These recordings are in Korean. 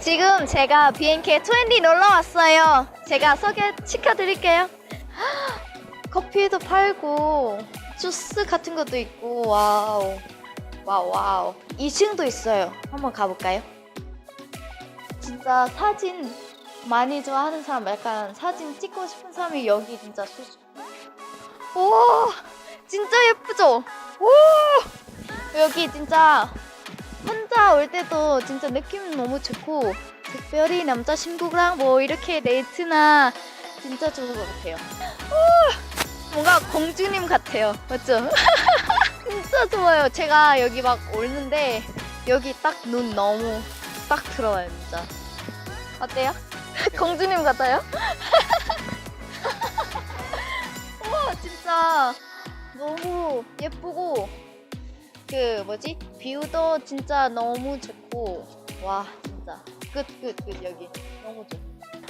지금 제가 BNK 20 놀러 왔어요. 제가 소개시켜 드릴게요. 커피도 팔고 주스 같은 것도 있고 와우. 와우 와우. 2층도 있어요. 한번 가 볼까요? 진짜 사진 많이 좋아하는 사람 약간 사진 찍고 싶은 사람이 여기 진짜 수수. 오 진짜 예쁘죠? 오 여기 진짜 혼자 올 때도 진짜 느낌 너무 좋고 특별히 남자 친구랑 뭐 이렇게 데이트나 진짜 좋은 것 같아요. 오, 뭔가 공주님 같아요. 맞죠? 진짜 좋아요. 제가 여기 막 오는데 여기 딱 눈 너무 딱 들어와요, 진짜. 어때요? 공주님 같아요? 우와, 진짜 너무 예쁘고 그 뭐지? 뷰도 진짜 너무 좋고 와 진짜 끝끝끝 여기 너무 좋.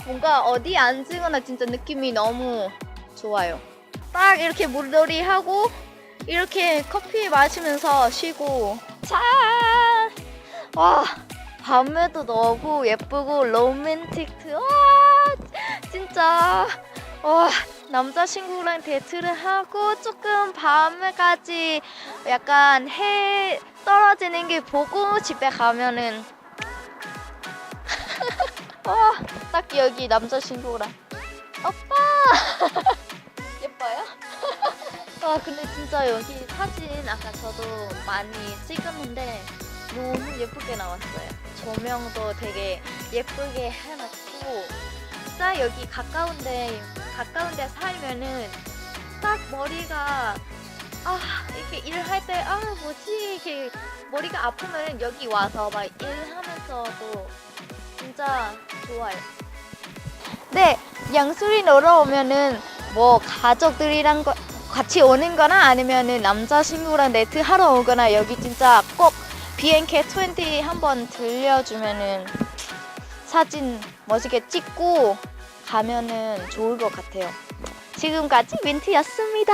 뭔가 어디 앉으거나 진짜 느낌이 너무 좋아요. 딱 이렇게 물놀이 하고 이렇게 커피 마시면서 쉬고 짠! 와 밤에도 너무 예쁘고 로맨틱트 와 진짜 와 남자친구랑 데이트를 하고 조금 밤에까지 약간 해 떨어지는 게 보고 집에 가면은. 와, 딱 여기 남자친구랑. 오빠! 예뻐요? 와 근데 진짜 여기 사진 아까 저도 많이 찍었는데 너무 예쁘게 나왔어요. 조명도 되게 예쁘게 해놨고. 진짜 여기 가까운데 가까운 데 살면은 딱 머리가 아 이렇게 일할 때 아 뭐지 이렇게 머리가 아프면 여기 와서 막 일하면서도 진짜 좋아요. 네 양수리 놀러 오면은 뭐 가족들이랑 거- 같이 오는 거나 아니면은 남자친구랑 데이트 하러 오거나 여기 진짜 꼭 BNK 20 한번 들려주면은 사진 멋지게 찍고 가면은 좋을 것 같아요. 지금까지 민트였습니다.